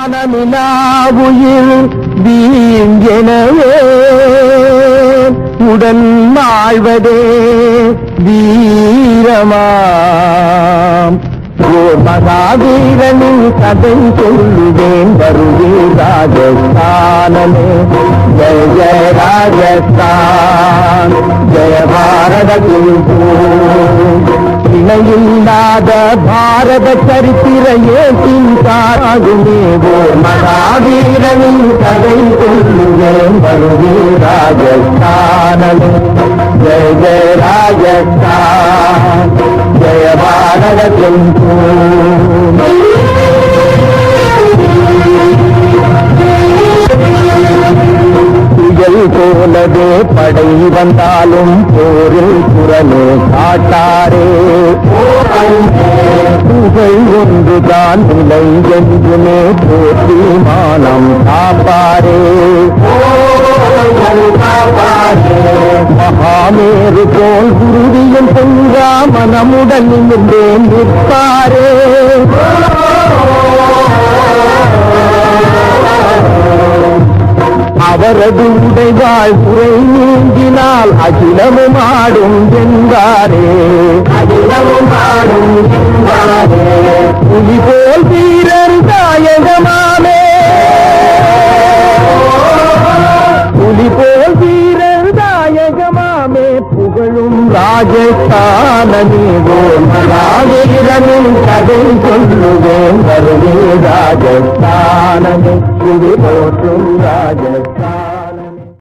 வானமிலாவுயிர் வீங்கெனவே உடன் வாழ்வதே வீரமாம். ஓர் மகாவீரனின் கதை சொல்லுவேன் வருவே ராஜஸ்தானமே. ஜெய ஜெய ராஜஸ்தான் ஜெய பாரத குரு இணையில்லாத பாரத சரித்திர ஏற்றின் தாராகுமே ஓர் மகாவீரனின் கதை சொல்லுவேன் வருவே ராஜஸ்தானமே ஜெய ஜெய ராஜஸ்தான் ஜெய பாரத குரு புயல் போலவே படை வந்தாலும் போரில் குரலே காட்டாரே. புகழ் ஒன்றுதான் நிலை என்றுமே போற்றி மானம் காப்பாரே. மகாமேரு போல் குருவியும் பொங்கா மனமுடன் நின்றே நிற்பாரே. அவரது உடைவாள் குறை நீங்கினால் அகிலமும் ஆடும் என்றாரே அகிலமும் ஆடும் புலி போல் வீரர் தாயகமாமே. புலி போல் வீரர் தாயகமாமே. புகழும் ராஜஸ்தானோ ராஜீரனின் கதை சொல்லுவேன். வருவே ராஜஸ்தானமே. புலி போற்றும் ராஜஸ்தான்